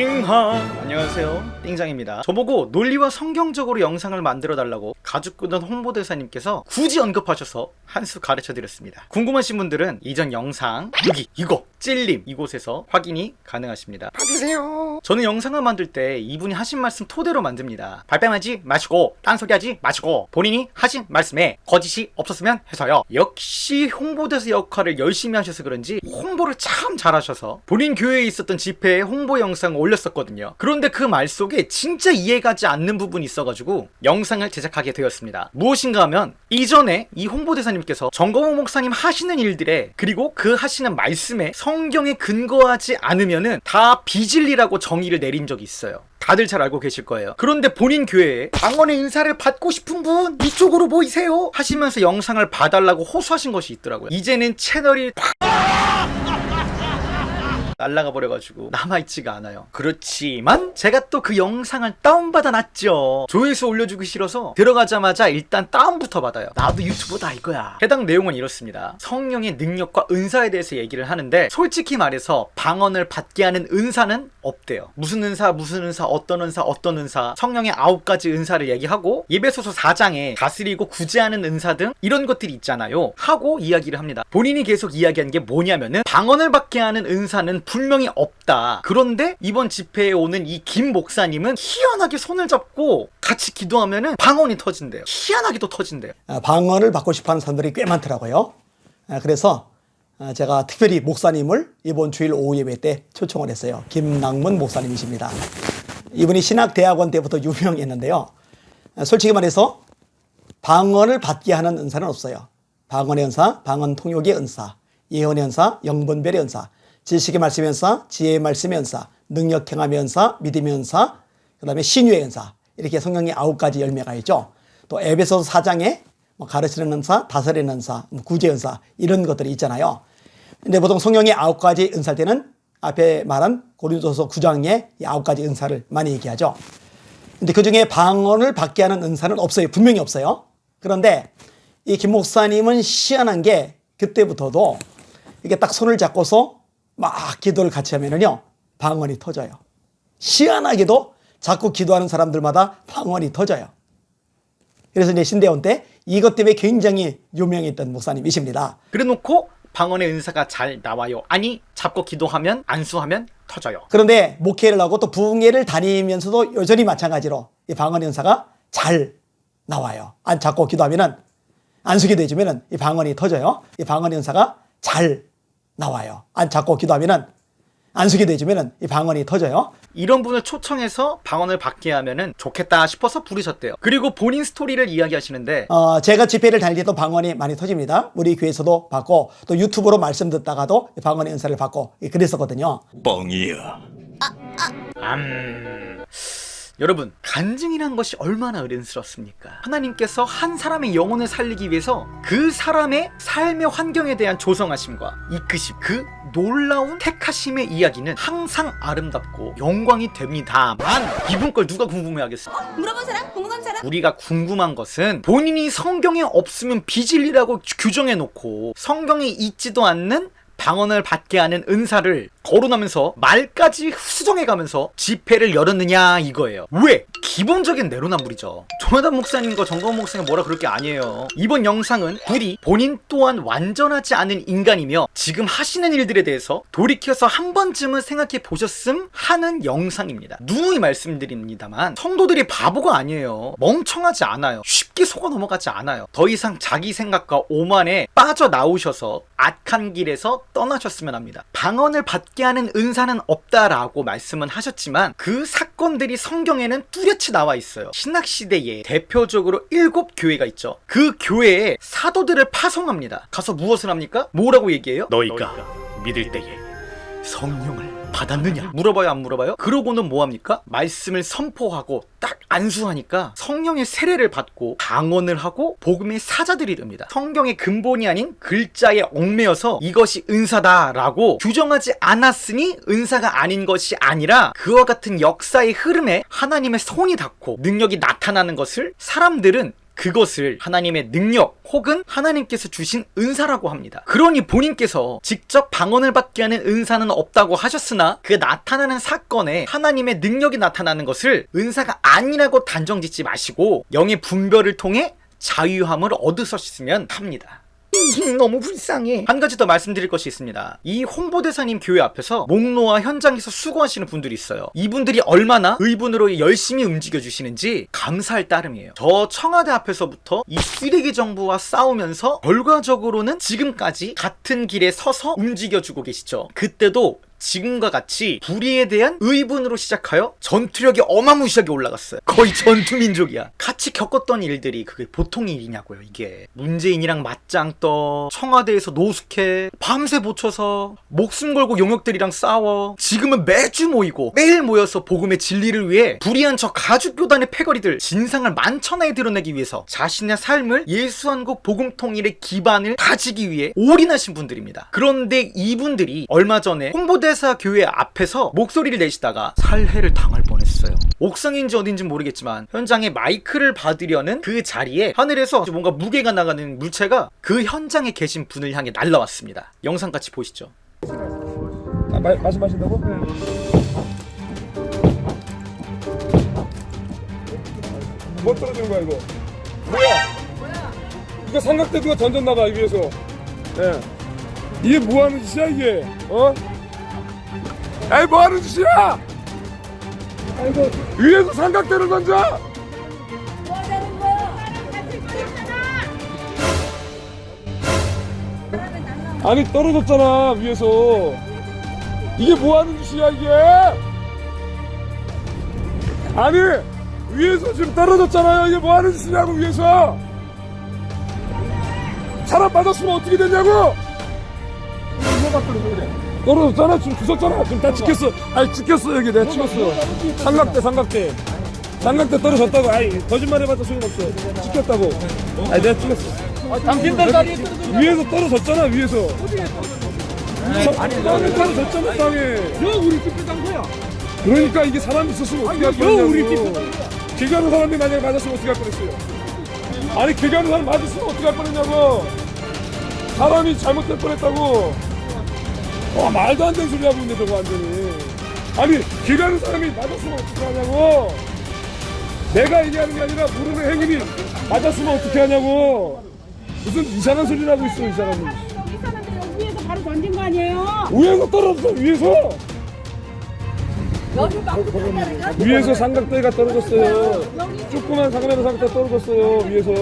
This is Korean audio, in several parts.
띵하. 안녕하세요. 띵장입니다. 저보고 논리와 성경적으로 영상을 만들어 달라고 가죽구던 홍보대사님께서 굳이 언급하셔서 한 수 가르쳐 드렸습니다. 궁금하신 분들은 이전 영상 여기 이거 찔림 이곳에서 확인이 가능하십니다. 받으세요. 저는 영상을 만들 때 이분이 하신 말씀 토대로 만듭니다. 발뺌하지 마시고 딴소리 하지 마시고 본인이 하신 말씀에 거짓이 없었으면 해서요. 역시 홍보대사 역할을 열심히 하셔서 그런지 홍보를 참 잘하셔서 본인 교회에 있었던 집회에 홍보 영상 을 올렸었거든요 그런데 그 말 속에 진짜 이해가지 않는 부분이 있어가지고 영상을 제작하게 되었습니다 무엇인가 하면 이전에 이 홍보대사님께서 정거모 목사님 하시는 일들에 그리고 그 하시는 말씀에 성경에 근거하지 않으면은 다 비진리라고 정의를 내린 적이 있어요 다들 잘 알고 계실 거예요. 그런데 본인 교회에 방언의 은사를 받고 싶은 분 이쪽으로 모이세요 하시면서 영상을 봐달라고 호소하신 것이 있더라고요. 이제는 채널이 날라가 버려가지고 남아있지가 않아요. 그렇지만 제가 또 그 영상을 다운받아 놨죠. 조회수 올려주기 싫어서 들어가자마자 일단 다운부터 받아요. 나도 유튜브다 이거야. 해당 내용은 이렇습니다. 성령의 능력과 은사에 대해서 얘기를 하는데 솔직히 말해서 방언을 받게 하는 은사는 없대요. 무슨 은사, 무슨 은사, 어떤 은사, 어떤 은사, 성령의 아홉 가지 은사를 얘기하고 예배소서 4장에 다스리고 구제하는 은사 등 이런 것들이 있잖아요. 하고 이야기를 합니다. 본인이 계속 이야기한 게 뭐냐면은 방언을 받게 하는 은사는 분명히 없다. 그런데 이번 집회에 오는 이 김 목사님은 희한하게 손을 잡고 같이 기도하면은 방언이 터진대요. 희한하게도 터진대요. 아, 방언을 받고 싶어 하는 사람들이 꽤 많더라고요. 아, 그래서 아, 제가 특별히 목사님을 이번 주일 오후 예배 때 초청을 했어요. 김낭문 목사님이십니다. 이분이 신학대학원 때부터 유명했는데요. 아, 솔직히 말해서 방언을 받게 하는 은사는 없어요. 방언의 은사, 방언 통역의 은사, 예언의 은사, 영분별의 은사, 지식의 말씀의 은사, 지혜의 말씀의 은사, 능력 행함의 은사, 믿음의 은사, 그 다음에 신유의 은사 이렇게 성경에 아홉 가지 열매가 있죠. 또 에베소서 4장에 뭐 가르치는 은사, 다스리는 은사, 뭐 구제 은사 이런 것들이 있잖아요. 근데 보통 성경의 아홉 가지 은사일 때는 앞에 말한 고린도서 9장에 이 아홉 가지 은사를 많이 얘기하죠. 근데 그 중에 방언을 받게 하는 은사는 없어요. 분명히 없어요. 그런데 이 김 목사님은 희한한 게 그때부터도 이게 딱 손을 잡고서 막 기도를 같이 하면은요, 방언이 터져요. 희한하게도 자꾸 기도하는 사람들마다 방언이 터져요. 그래서 이제 신대원 때 이것 때문에 굉장히 유명했던 목사님이십니다. 그래 놓고 방언의 은사가 잘 나와요. 아니, 잡고 기도하면 안수하면 터져요. 그런데 목회를 하고 또 부흥회를 다니면서도 여전히 마찬가지로 이 방언의 은사가 잘 나와요. 안 잡고 기도하면은 안수기도 해주면은 이 방언이 터져요. 이 방언의 은사가 잘 나와요. 안 잡고 기도하면은 안수기도 해주면은 이 방언이 터져요. 이런 분을 초청해서 방언을 받게 하면은 좋겠다 싶어서 부르셨대요. 그리고 본인 스토리를 이야기하시는데 어, 제가 집회를 다닐 때도 방언이 많이 터집니다. 우리 교회에서도 받고 또 유튜브로 말씀 듣다가도 이 방언의 은사를 받고 그랬었거든요. 뻥이야. 암... 여러분 간증이란 것이 얼마나 은은스럽습니까? 하나님께서 한 사람의 영혼을 살리기 위해서 그 사람의 삶의 환경에 대한 조성하심과 이끄심 그 놀라운 택하심의 이야기는 항상 아름답고 영광이 됩니다만 이분 걸 누가 궁금해하겠어? 물어본 사람? 궁금한 사람? 우리가 궁금한 것은 본인이 성경에 없으면 비진리라고 규정해 놓고 성경에 있지도 않는 방언을 받게 하는 은사를 거론하면서 말까지 수정해가면서 집회를 열었느냐 이거예요. 왜? 기본적인 내로남불이죠. 조나단 목사님과 정건 목사님 뭐라 그럴 게 아니에요. 이번 영상은 부디 본인 또한 완전하지 않은 인간이며 지금 하시는 일들에 대해서 돌이켜서 한 번쯤은 생각해 보셨음 하는 영상입니다. 누누이 말씀드립니다만 성도들이 바보가 아니에요. 멍청하지 않아요. 쉽게 속아 넘어가지 않아요. 더 이상 자기 생각과 오만에 빠져나오셔서 악한 길에서 떠나셨으면 합니다. 방언을 받게 하는 은사는 없다라고 말씀은 하셨지만 그 사건들이 성경에는 뚜렷이 나와 있어요. 신학시대에 대표적으로 일곱 교회가 있죠. 그 교회에 사도들을 파송합니다. 가서 무엇을 합니까? 뭐라고 얘기해요? 너희가 믿을 때에 성령을 받았느냐? 물어봐요, 안 물어봐요? 그러고는 뭐합니까? 말씀을 선포하고 딱 안수하니까 성령의 세례를 받고 방언을 하고 복음의 사자들이 됩니다. 성경의 근본이 아닌 글자에 얽매여서 이것이 은사다라고 규정하지 않았으니 은사가 아닌 것이 아니라 그와 같은 역사의 흐름에 하나님의 손이 닿고 능력이 나타나는 것을 사람들은 그것을 하나님의 능력 혹은 하나님께서 주신 은사라고 합니다. 그러니 본인께서 직접 방언을 받게 하는 은사는 없다고 하셨으나 그 나타나는 사건에 하나님의 능력이 나타나는 것을 은사가 아니라고 단정짓지 마시고 영의 분별을 통해 자유함을 얻으셨으면 합니다. 음, 너무 불쌍해. 한 가지 더 말씀드릴 것이 있습니다. 이 홍보대사님 교회 앞에서 목로와 현장에서 수고하시는 분들이 있어요. 이분들이 얼마나 의분으로 열심히 움직여 주시는지 감사할 따름이에요. 저 청와대 앞에서부터 이 쓰레기 정부와 싸우면서 결과적으로는 지금까지 같은 길에 서서 움직여 주고 계시죠. 그때도 지금과 같이 불의에 대한 의분으로 시작하여 전투력이 어마무시하게 올라갔어요. 거의 전투민족이야. 같이 겪었던 일들이 그게 보통 일이냐고요, 이게. 문재인이랑 맞짱 떠, 청와대에서 노숙해, 밤새 보쳐서, 목숨 걸고 용역들이랑 싸워, 지금은 매주 모이고, 매일 모여서 복음의 진리를 위해 불의한 저 가죽교단의 패거리들 진상을 만천하에 드러내기 위해서 자신의 삶을 예수한국 복음 통일의 기반을 다지기 위해 올인하신 분들입니다. 그런데 이분들이 얼마 전에 홍보대 사 교회 앞에서 목소리를 내시다가 살해를 당할 뻔했어요. 옥상인지 어딘지 모르겠지만 현장에 마이크를 받으려는 그 자리에 하늘에서 뭔가 무게가 나가는 물체가 그 현장에 계신 분을 향해 날라왔습니다. 영상 같이 보시죠. 아, 마, 말씀하신다고? 뭐 떨어지는 거야 이거? 뭐야? 이거 삼각대 누가 던졌나봐 위에서. 예. 이게 뭐 하는 짓이야 이게? 어? 아이 뭐 하는 짓이야? 아이고 위에서 삼각대를 던져? 뭐 하자는 거야? 같이 걸렸잖아. 아니 떨어졌잖아 위에서. 이게 뭐 하는 짓이야 이게? 아니 위에서 지금 떨어졌잖아요. 이게 뭐 하는 짓이냐고 위에서. 사람 맞았으면 어떻게 됐냐고? 떨어졌잖아 지금 주셨잖아. 지금 다 찍혔어. 아니 찍혔어 여기. 내가 찍었어. 삼각대 삼각대. 삼각대 떨어졌다고. 아이 거짓말 해봤자 소용없어. 찍혔다고. 아니 내가 찍었어. 당신들 다리에 위에서 떨어졌잖아 위에서. 아니 땅에 떨어졌잖아 땅에. 여 우리 집 빼간 거야. 그러니까 이게 사람이 있었으면 어떻게 할 우리 집길 가는 사람이 만약에 맞았으면 어떻게 할 뻔했어요? 아니 길 가는 사람 맞았으면 어떻게 할 뻔했냐고. 사람이 잘못될 뻔했다고 와 말도 안 되는 소리 하고 있네 저거 완전히 아니 길 가는 사람이 맞았으면 어떻게 하냐고 내가 얘기하는 게 아니라 모르는 행인이 맞았으면 어떻게 하냐고 무슨 이상한 소리를 하고 있어 이 사람이 여기 사람들 여기 위에서 바로 던진 거 아니에요? 위에서 떨어졌어 위에서? 위에서 삼각대가 떨어졌어요. 조그만 삼각대 삼각대 떨어졌어요 위에서.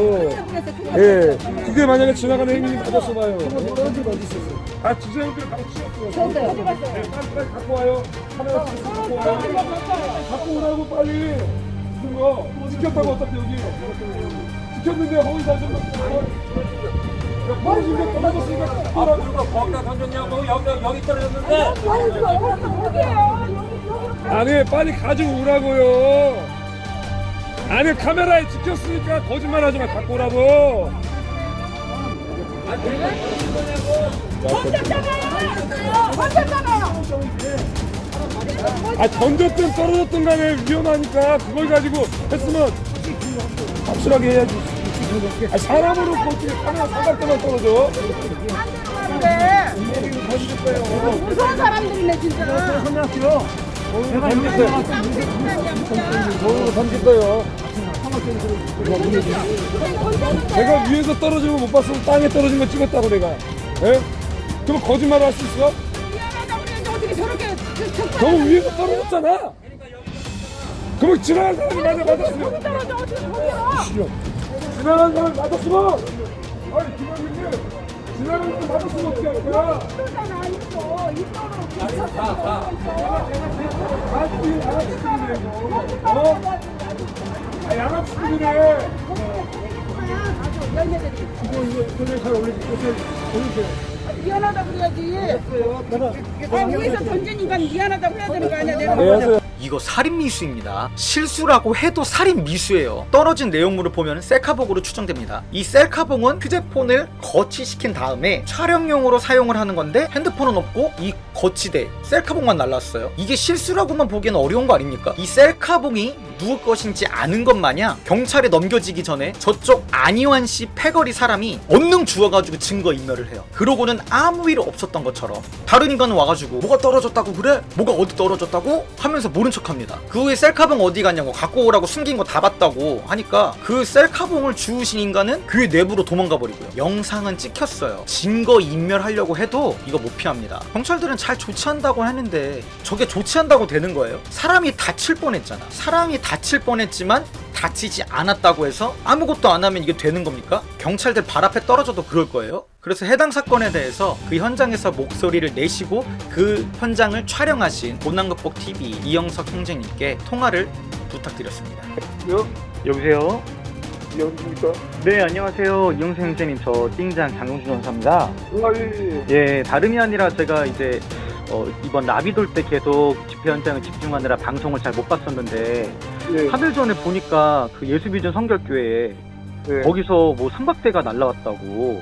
예. 그게 만약에 지나가는 행인이 맞았어 봐요. 떨어지고 어디 있었어 아 지사님들 바로 치웠어 네, 빨리 빨리 갖고 와요. 카메라 찍어서 갖고 와요. 갖고 오라고 빨리. 무슨 거? 지켰다고 어차피 여기. 지켰는데 허위사 좀 떨어진 거 떨어졌으니까 갖고 오라고 거기다 던졌냐고 여기 여기 떨어졌는데. 여기에요. 아니 빨리 가지고 오라고요. 아니 카메라에 찍혔으니까 거짓말하지 마 갖고 오라고. 던졌잖아요. 아 던졌든 떨어졌든 간에 위험하니까 그걸 가지고 했으면 확실하게 해야지. 아 사람으로 어떻게 카메라 사각대만 떨어져. 무서운 사람들이네 진짜. 저으로 던질 거예요. 내가 위에서 떨어지는 거 못 봤으면 땅에 떨어진 거 찍었다고 내가. 예? 그럼 거짓말 할 수 있어? 미안하다고 그랬는데 어떻게 저렇게 저- 너 위에서 떨어졌잖아. 그럼 지나간 사람이 맞아 맞았으면 떨어져 어떻게 거기요? 지나간 사람이 맞았으면 아니 김학민님 지나간 사람이 맞았으면 어떻게 할 거야 양아치들이네 어? 아 양아치들이네 미안하다 그래야지. 아 위에서 던지니까 미안하다고 해야 되는 거 아니야 내가. 안녕하세요 이거 살인 미수입니다. 실수라고 해도 살인 미수예요. 떨어진 내용물을 보면 셀카봉으로 추정됩니다. 이 셀카봉은 휴대폰을 거치시킨 다음에 촬영용으로 사용을 하는 건데 핸드폰은 없고 이 거치대 셀카봉만 날랐어요. 이게 실수라고만 보기에는 어려운 거 아닙니까? 이 셀카봉이 누구 것인지 아는 것 마냥 경찰에 넘겨지기 전에 저쪽 안희환 씨 패거리 사람이 언능 주워가지고 증거 인멸을 해요. 그러고는 아무 일 없었던 것처럼 다른 인간은 와가지고 뭐가 떨어졌다고 그래? 뭐가 어디 떨어졌다고? 하면서 모른 척합니다. 그 후에 셀카봉 어디 갔냐고 갖고 오라고 숨긴 거 다 봤다고 하니까 그 셀카봉을 주우신 인간은 교회 내부로 도망가 버리고요. 영상은 찍혔어요. 증거 인멸하려고 해도 이거 못 피합니다. 경찰들은 잘 조치한다고 하는데 저게 조치한다고 되는 거예요? 사람이 다칠 뻔했잖아. 사람이 다칠 뻔했지만 다치지 않았다고 해서 아무것도 안 하면 이게 되는 겁니까? 경찰들 발 앞에 떨어져도 그럴 거예요? 그래서 해당 사건에 대해서 그 현장에서 목소리를 내시고 그 현장을 촬영하신 본남극복 TV 이영석 형제님께 통화를 부탁드렸습니다. 여, 여보세요? 여기입니까? 네 안녕하세요 이영석 형제님 저 띵장 장용준 전사입니다. 아, 예, 예. 예 다름이 아니라 제가 이제 어, 이번 나비 돌 때 계속 집회 현장을 집중하느라 방송을 잘 못 봤었는데 예, 하루 전에 보니까 그 예수비전 성결교회에 예. 거기서 뭐 삼각대가 날라왔다고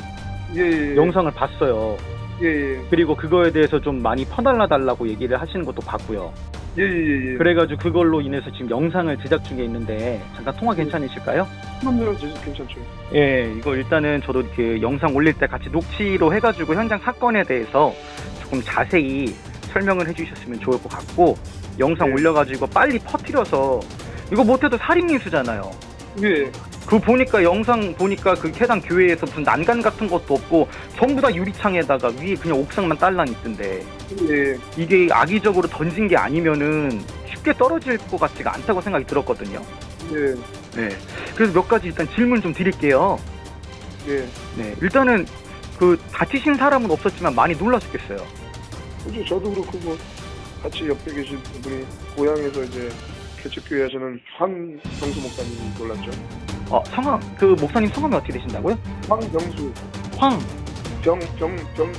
예, 예. 영상을 봤어요. 예, 예. 그리고 그거에 대해서 좀 많이 퍼달라 달라고 얘기를 하시는 것도 봤고요. 예, 예, 예. 그래가지고 그걸로 인해서 지금 영상을 제작 중에 있는데 잠깐 통화 괜찮으실까요? 그럼요, 저- 괜찮죠. 예, 이거 일단은 저도 이렇게 영상 올릴 때 같이 녹취로 해가지고 현장 사건에 대해서 조금 자세히 설명을 해주셨으면 좋을 것 같고 영상 네. 올려가지고 빨리 퍼뜨려서 이거 못해도 살인미수잖아요. 예, 그 보니까 영상 보니까 그 해당 교회에서 무슨 난간 같은 것도 없고 전부 다 유리창에다가 위에 그냥 옥상만 딸랑 있던데 예, 이게 악의적으로 던진 게 아니면은 쉽게 떨어질 것 같지가 않다고 생각이 들었거든요. 예, 네. 그래서 몇 가지 일단 질문 좀 드릴게요. 예. 네. 일단은 그 다치신 사람은 없었지만 많이 놀라셨겠어요. 저도 그렇고 뭐 같이 옆에 계신 분이 고향에서 이제 개척교회 하시는 황병수 목사님 놀랐죠. 어, 성함 그 목사님 성함이 어떻게 되신다고요? 황병수, 황, 병, 병, 병,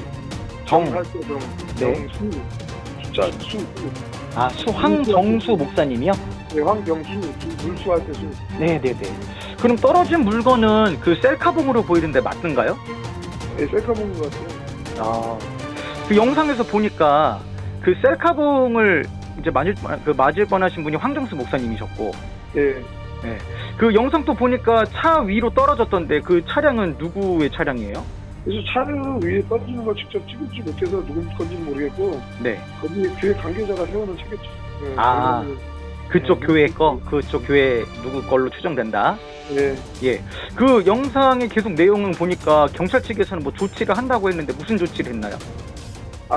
정, 정할 때 병, 네. 병수, 숫자 수, 수. 아, 수 황정수 목사님이요? 네, 황병수, 수, 물수할 때 수. 네, 네, 네. 그럼 떨어진 물건은 그 셀카봉으로 보이는데 맞던가요? 예, 셀카 본것 같아요. 아, 그 영상에서 보니까 그 셀카봉을 이제 맞을 뻔- 그 맞을 뻔하신 분이 황정수 목사님이셨고 예, 그 영상 또 보니까 차 위로 떨어졌던데 그 차량은 누구의 차량이에요? 그래서 차를 위에 떨어지는 걸 직접 찍지 못해서 누군 건지는 모르겠고 네. 거기 교회 관계자가 세우는 차겠죠. 예, 아. 그러면은, 그쪽 네, 교회 거, 그쪽 교회 누구 걸로 추정된다. 예, 그 영상의 계속 내용은 보니까 경찰 측에서는 뭐 조치를 한다고 했는데 무슨 조치를 했나요?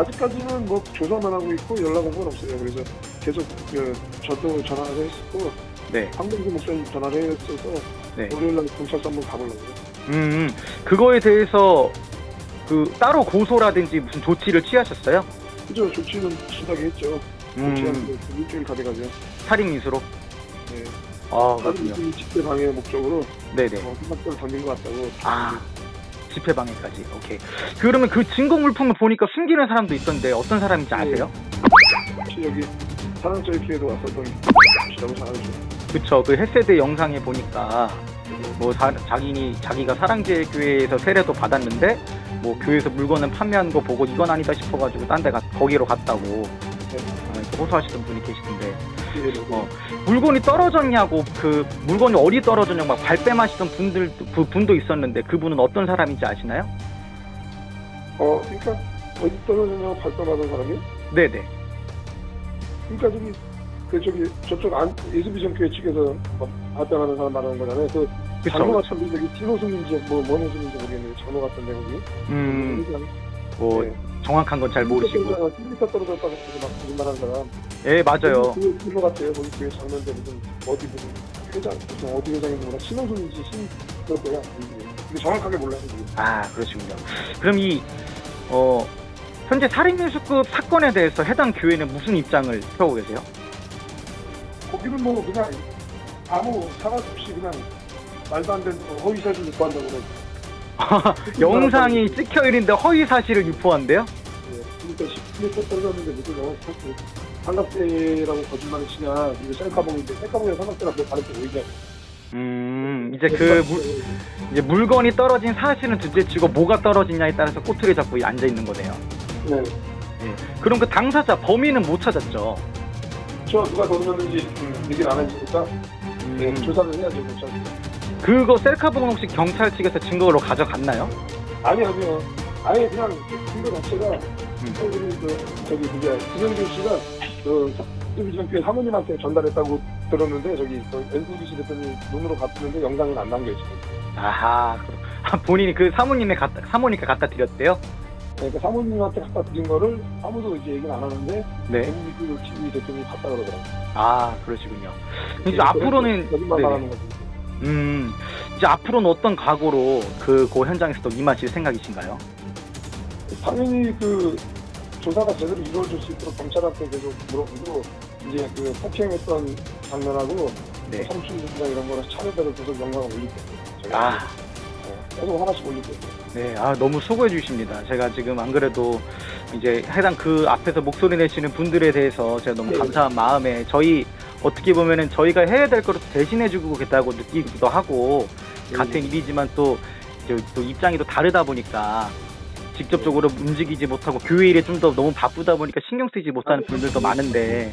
아직까지는 뭐 조사만 하고 있고 연락 온 건 없어요. 그래서 계속 그 저도 전화를 했었고 네. 황동수 목사님 전화를 했어서 네. 월요일 날 경찰서 한번 가보려고요. 음, 그거에 대해서 그 따로 고소라든지 무슨 조치를 취하셨어요? 그죠? 조치는 심하게 했죠. 조치한 음, 지 일주일 가돼가죠. 살인 미수로. 네. 아, 그렇군요. 집회 방해 목적으로 네네. 어, 생각대로 던진 것 같다고. 아, 집회 방해까지. 오케이. 그러면 그 증거 물품을 보니까 숨기는 사람도 있던데 어떤 사람인지 아세요? 혹시 여기 사랑절 교회도 왔었던 잘 알죠. 그쵸. 그 햇세대 영상에 보니까 뭐 사- 자기니 자기가 사랑제 교회에서 세례도 받았는데 뭐 교회에서 물건을 판매하는 거 보고 이건 아니다 싶어가지고 딴 데 가 거기로 갔다고 어, 이렇게 호소하시던 분이 계시던데 예, 어. 물건이 떨어졌냐고 그 물건이 어디 떨어졌냐고 막 발뺌하시던 분들 그 분도 있었는데 그분은 어떤 사람인지 아시나요? 어, 그러니까 어디 떨어졌냐고 발표하던 사람이? 네네. 그러니까 저기 그 저기 저쪽 안 예수비전 교회 측에서 뭐 발표하는 사람 말하는 거잖아요. 그 그쵸. 장로 같은 데 저기 진호승인지 뭐뭔 호승인지 모르겠는데 장로 같은 데 거기. 음, 그러니까 뭐 네. 정확한 건 잘 모르시고. 1m 떨어졌다고 그렇게 막 거짓말하는 사람. 예, 맞아요. 그 그거 같아요. 거기 교회 장로인데 무슨 어디 무슨 회장 무슨 어디 회장인지 몰라 신호승인지 신 그럴 거야. 근데 정확하게 몰라요. 아, 그러시군요. 그럼 이, 어, 현재 살인미수급 사건에 대해서 해당 교회는 무슨 입장을 펴고 계세요? 거기는 뭐 그냥 아무 사과 없이 그냥 말도 안 되는 허위 사실 유포한다고 그래. 영상이 찍혀 있는데 허위 사실을 유포한대요? 예, 그러니까 10m 떨어졌는데 무슨 영어 사실 삼각대라고 거짓말을 치냐 이거 셀카봉인데 셀카봉이랑 삼각대랑 뭐 다른게 보이냐 음, 이제 그 물, 이제 물건이 떨어진 사실은 둘째치고 뭐가 떨어지냐에 따라서 꼬투리 잡고 앉아 있는 거네요. 네. 예. 그럼 그 당사자 범인은 못 찾았죠. 저 누가 돌렸는지 음, 얘기를 안 해주니까 네, 조사를 해야죠. 그렇죠. 그거 셀카봉은 혹시 경찰 측에서 증거로 가져갔나요? 아니 아니요. 아예 그냥 근거 자체가 그 저기 그게 김영준 씨가 그 비전교회 사모님한테 전달했다고 들었는데 저기 그 NCBC 대표님 눈으로 봤는데 영상은 안 남겨 있어요. 아하. 그럼- 아, 본인이 그 사모님의 갖다, 사모님께 갖다 드렸대요? 그러니까 사모님한테 갖다 드린 거를 아무도 이제 얘기는 안 하는데 네. NCBC TV 대표님이 봤다 그러더라고요. 아, 그러시군요. 이제 앞으로는 거짓말 네네. 말하는 거지. 음, 이제 앞으로는 어떤 각오로 그, 그 현장에서 또 임하실 생각이신가요? 당연히 그 조사가 제대로 이루어질 수 있도록 경찰한테 계속 물어보고 이제 그 폭행했던 장면하고 네. 성추행이나 이런 거를 차례대로 계속 영상을 올릴 거예요. 저희가 아, 네, 계속 하나씩 올릴 거예요. 네, 아, 너무 수고해 주십니다. 제가 지금 안 그래도 이제 해당 그 앞에서 목소리 내시는 분들에 대해서 제가 너무 네. 감사한 마음에 저희 어떻게 보면은 저희가 해야 될 거를 대신해 주고 계다고 느끼기도 하고 네. 같은 일이지만 또, 이제 또 입장이 또 다르다 보니까 직접적으로 움직이지 못하고 교회 일에 좀 더 너무 바쁘다 보니까 신경 쓰지 못하는 분들도 많은데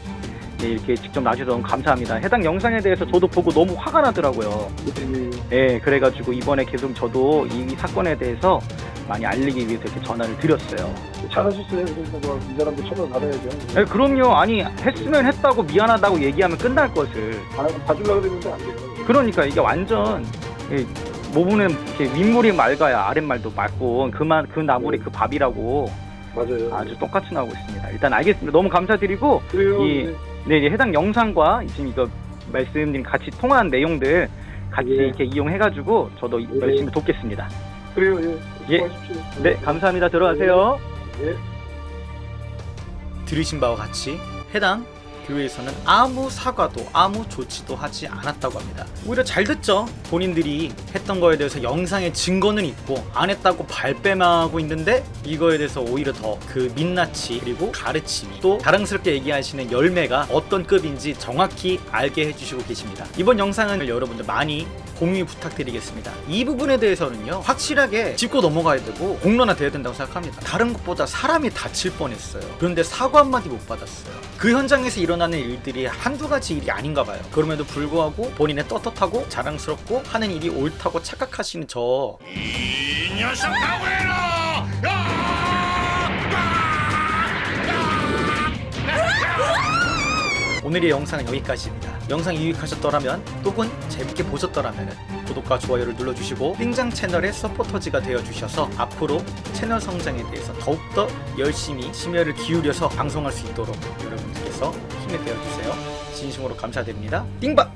네, 이렇게 직접 나주셔서 너무 감사합니다. 해당 영상에 대해서 저도 보고 너무 화가 나더라고요. 네, 예, 그래가지고 이번에 계속 저도 이 사건에 대해서 많이 알리기 위해서 이렇게 전화를 드렸어요. 잘하셨어요. 그래서 뭐이 사람도 처벌 받아야죠. 예, 그럼요. 아니, 했으면 했다고 미안하다고 얘기하면 끝날 것을. 아, 봐주려고 그랬는데 안 돼요. 그러니까 이게 완전, 예, 모부는 이렇게 윗물이 맑아야 아랫말도 맑고, 그만, 그 나물이 그 밥이라고 맞아요. 아주 똑같이 나오고 있습니다. 일단 알겠습니다. 너무 감사드리고, 그래요. 이- 네. 네, 이제 해당 영상과 지금 이거 말씀드린 같이 통화한 내용들 같이 예. 이렇게 이용해가지고 저도 열심히 돕겠습니다. 그래요. 예. 예. 수고하십시오. 네, 감사합니다. 들어가세요. 예. 들으신 바와 같이 해당 교회에서는 아무 사과도 아무 조치도 하지 않았다고 합니다. 오히려 잘 됐죠. 본인들이 했던 거에 대해서 영상의 증거는 있고 안 했다고 발뺌하고 있는데 이거에 대해서 오히려 더 그 민낯이 그리고 가르침이 또 자랑스럽게 얘기하시는 열매가 어떤 급인지 정확히 알게 해주시고 계십니다. 이번 영상은 여러분들 많이 공유 부탁드리겠습니다. 이 부분에 대해서는요 확실하게 짚고 넘어가야 되고 공론화돼야 된다고 생각합니다. 다른 것보다 사람이 다칠 뻔했어요. 그런데 사과 한마디 못 받았어요. 그 현장에서 일어나는 일들이 한두 가지 일이 아닌가 봐요. 그럼에도 불구하고 본인의 떳떳하고 자랑스럽고 하는 일이 옳다고 착각하시는 저 오늘의 영상은 여기까지입니다. 영상 유익하셨더라면 또는 재밌게 보셨더라면 구독과 좋아요를 눌러주시고 띵장 채널의 서포터즈가 되어주셔서 앞으로 채널 성장에 대해서 더욱더 열심히 심혈을 기울여서 방송할 수 있도록 여러분들께서 힘이 되어주세요. 진심으로 감사드립니다. 띵박!